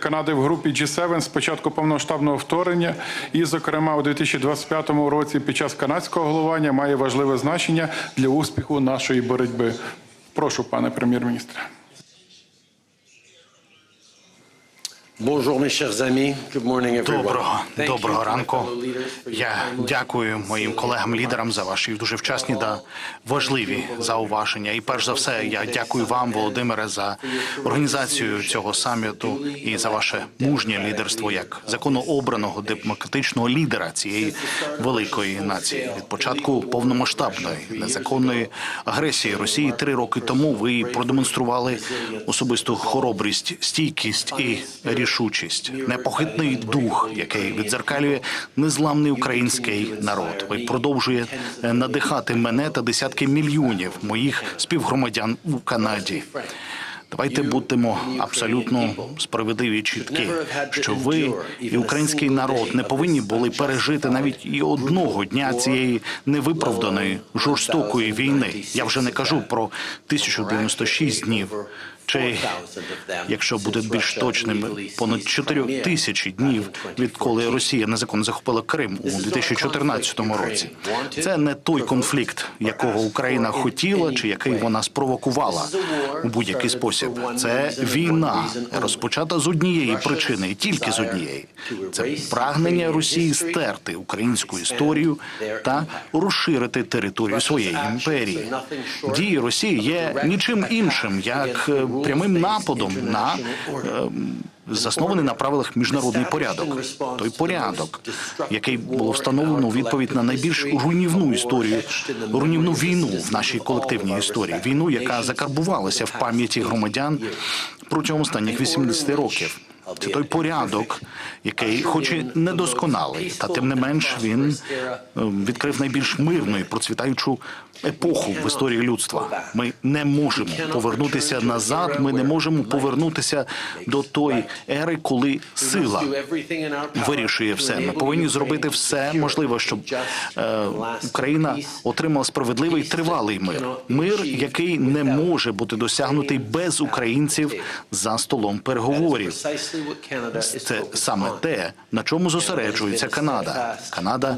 Канади в групі G7 з початку повноштабного вторгнення, і, зокрема, у 2025 році під час канадського головування має важливе значення для успіху нашої боротьби. Прошу, пане прем'єр-міністре. Доброго, доброго ранку. Я дякую моїм колегам-лідерам за ваші дуже вчасні та важливі зауваження. І перш за все, я дякую вам, Володимире, за організацію цього саміту і за ваше мужнє лідерство як законообраного демократичного лідера цієї великої нації. Від початку повномасштабної незаконної агресії Росії три роки тому ви продемонстрували особисту хоробрість, стійкість і рішучість, непохитний дух, який відзеркалює незламний український народ. Ви продовжує надихати мене та десятки мільйонів моїх співгромадян у Канаді. Давайте будемо абсолютно справедливі, чіткі, що ви і український народ не повинні були пережити навіть і одного дня цієї невиправданої жорстокої війни. Я вже не кажу про 1096 днів. Чи якщо буде більш точним, понад 4 тисячі днів, відколи Росія незаконно захопила Крим у 2014 році. Це не той конфлікт, якого Україна хотіла, чи який вона спровокувала у будь-який спосіб. Це війна, розпочата з однієї причини, і тільки з однієї. Це прагнення Росії стерти українську історію та розширити територію своєї імперії. Дії Росії є нічим іншим, як прямим нападом на е, заснований на правилах міжнародний порядок. Той порядок, який було встановлено у відповідь на найбільш руйнівну історію, руйнівну війну в нашій колективній історії, війну, яка закарбувалася в пам'яті громадян протягом останніх 80 років. Це той порядок, який, хоч і недосконалий, та тим не менш він е, відкрив найбільш мирну і процвітаючу епоху в історії людства. Ми не можемо повернутися назад. Ми не можемо повернутися до тої ери, коли сила вирішує все. Ми повинні зробити все можливе, щоб е, Україна отримала справедливий тривалий мир. Мир, який не може бути досягнутий без українців за столом переговорів. Це саме те, на чому зосереджується Канада. Канада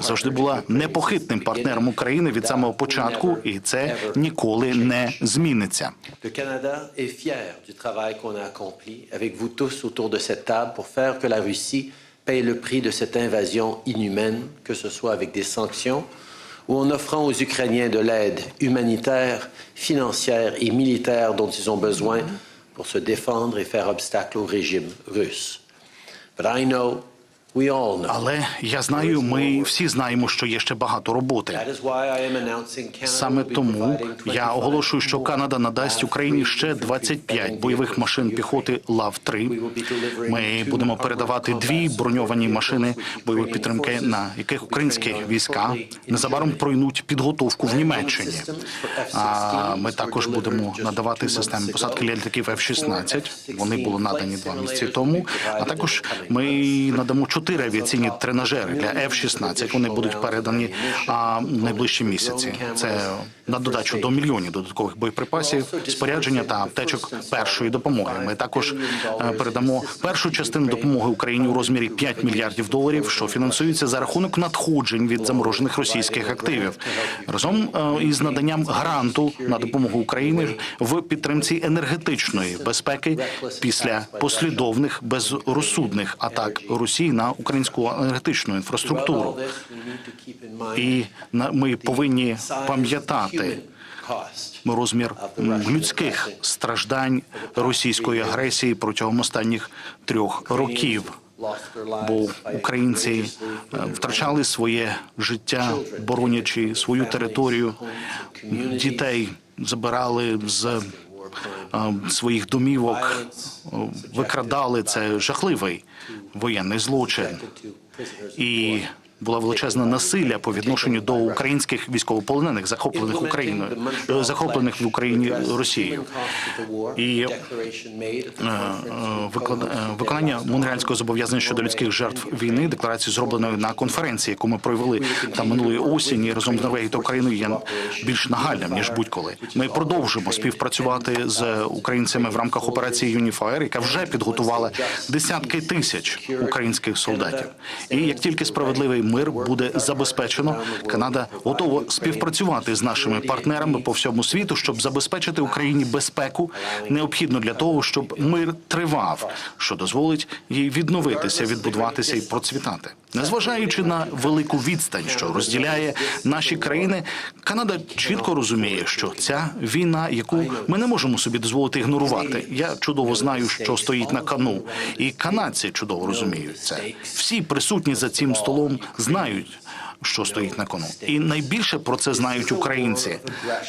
завжди була непохитним партнером України від самого початку, і це ніколи не зміниться. Le Canada est fier du travail qu'on a accompli avec vous tous autour de cette table pour faire que la Russie paye le prix de cette invasion inhumaine, que ce soit avec des sanctions ou en offrant aux Ukrainiens de l'aide humanitaire, financière et militaire dont ils ont besoin pour se défendre et faire obstacle au régime russe. Але я знаю, ми всі знаємо, що є ще багато роботи. Саме тому я оголошую, що Канада надасть Україні ще 25 бойових машин піхоти лав 3 Ми будемо передавати дві броньовані машини бойової підтримки, на яких українські війська незабаром пройнуть підготовку в Німеччині. А ми також будемо надавати системи посадки літаків F-16. Вони були надані два місяці тому. А також ми надамо чотири авіаційні тренажери для F-16. Вони будуть передані а, найближчі місяці. Це на додачу до мільйонів додаткових боєприпасів, спорядження та аптечок першої допомоги. Ми також е, передамо першу частину допомоги Україні у розмірі 5 мільярдів доларів, що фінансується за рахунок надходжень від заморожених російських активів, разом е, із наданням гранту на допомогу Україні в підтримці енергетичної безпеки після послідовних безрозсудних атак Росії на українську енергетичну інфраструктуру. І ми повинні пам'ятати розмір людських страждань російської агресії протягом останніх трьох років. Бо українці е, втрачали своє життя, боронячи свою територію. Дітей забирали з е, своїх домівок, е, викрадали це жахливий воєнний злочин. І була величезне насилля по відношенню до українських військовополонених, захоплених Україною, захоплених в Україні Росією. І е, е, е, виконання Монреальського зобов'язання щодо людських жертв війни, декларації зробленої на конференції, яку ми провели там минулої осені разом з Норвегією та Україною, є більш нагальним ніж будь-коли. Ми продовжимо співпрацювати з українцями в рамках операції Юніфаєр, яка вже підготувала десятки тисяч українських солдатів. І як тільки справедливий мир буде забезпечено, Канада готова співпрацювати з нашими партнерами по всьому світу, щоб забезпечити Україні безпеку, необхідно для того, щоб мир тривав, що дозволить їй відновитися, відбудуватися і процвітати. Незважаючи на велику відстань, що розділяє наші країни, Канада чітко розуміє, що ця війна, яку ми не можемо собі дозволити ігнорувати. Я чудово знаю, що стоїть на кону, і канадці чудово розуміють це. Всі присутні за цим столом знають, що стоїть на кону, і найбільше про це знають українці.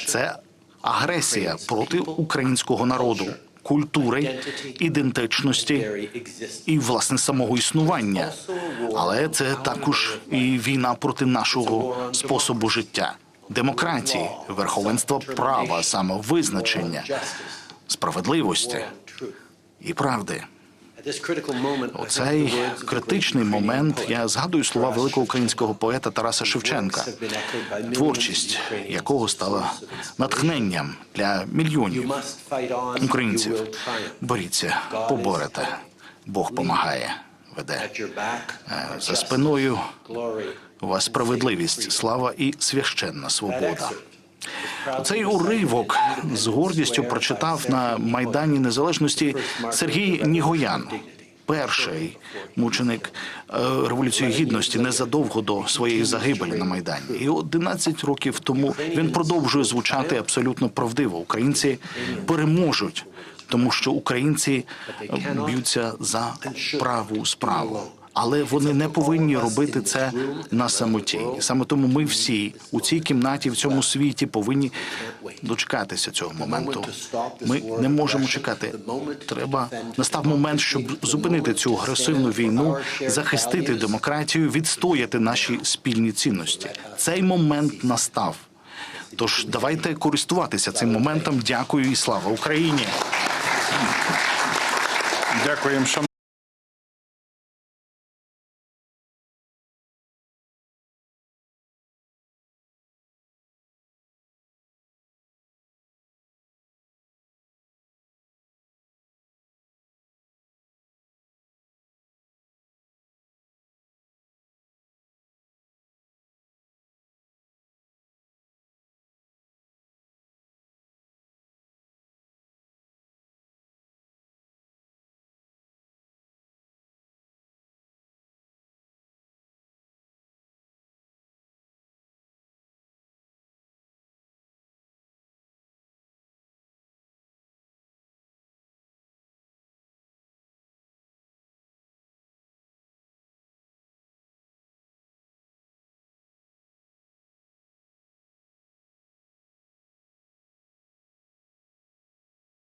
Це агресія проти українського народу, культури, ідентичності і власне самого існування. Але це також і війна проти нашого способу життя, демократії, верховенства права, самовизначення, справедливості і правди. У цей критичний момент я згадую слова великого українського поета Тараса Шевченка, творчість якого стала натхненням для мільйонів українців. Боріться, поборете, Бог помагає, веде. Е, За спиною у вас справедливість, слава і священна свобода. Цей уривок з гордістю прочитав на майдані незалежності Сергій Нігоян, перший мученик е, революції гідності незадовго до своєї загибелі на майдані. І 11 років тому він продовжує звучати абсолютно правдиво. Українці переможуть, тому що українці б'ються за праву справу. Але вони не повинні робити це на самоті. Саме тому ми всі у цій кімнаті, в цьому світі, повинні дочекатися цього моменту. Ми не можемо чекати. Треба настав момент, щоб зупинити цю агресивну війну, захистити демократію, відстояти наші спільні цінності. Цей момент настав. Тож давайте користуватися цим моментом. Дякую і слава Україні. Дякуємо.